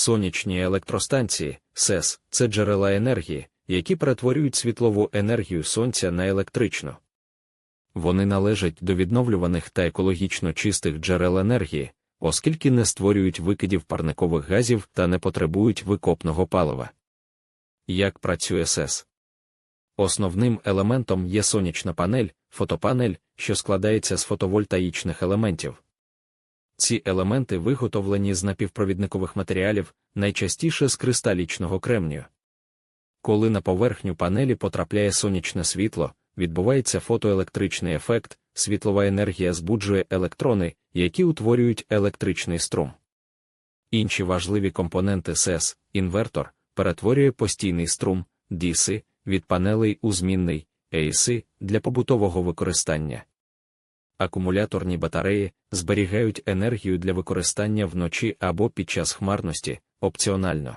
Сонячні електростанції СЕС це джерела енергії, які перетворюють світлову енергію сонця на електричну. Вони належать до відновлюваних та екологічно чистих джерел енергії, оскільки не створюють викидів парникових газів та не потребують викопного палива. Як працює СЕС? Основним елементом є сонячна панель, фотопанель, що складається з фотовольтаїчних елементів. Ці елементи виготовлені з напівпровідникових матеріалів, найчастіше з кристалічного кремнію. Коли на поверхню панелі потрапляє сонячне світло, відбувається фотоелектричний ефект, світлова енергія збуджує електрони, які утворюють електричний струм. Інші важливі компоненти СЕС, інвертор, перетворює постійний струм, DC, від панелей у змінний AC для побутового використання. Акумуляторні батареї зберігають енергію для використання вночі або під час хмарності, опціонально.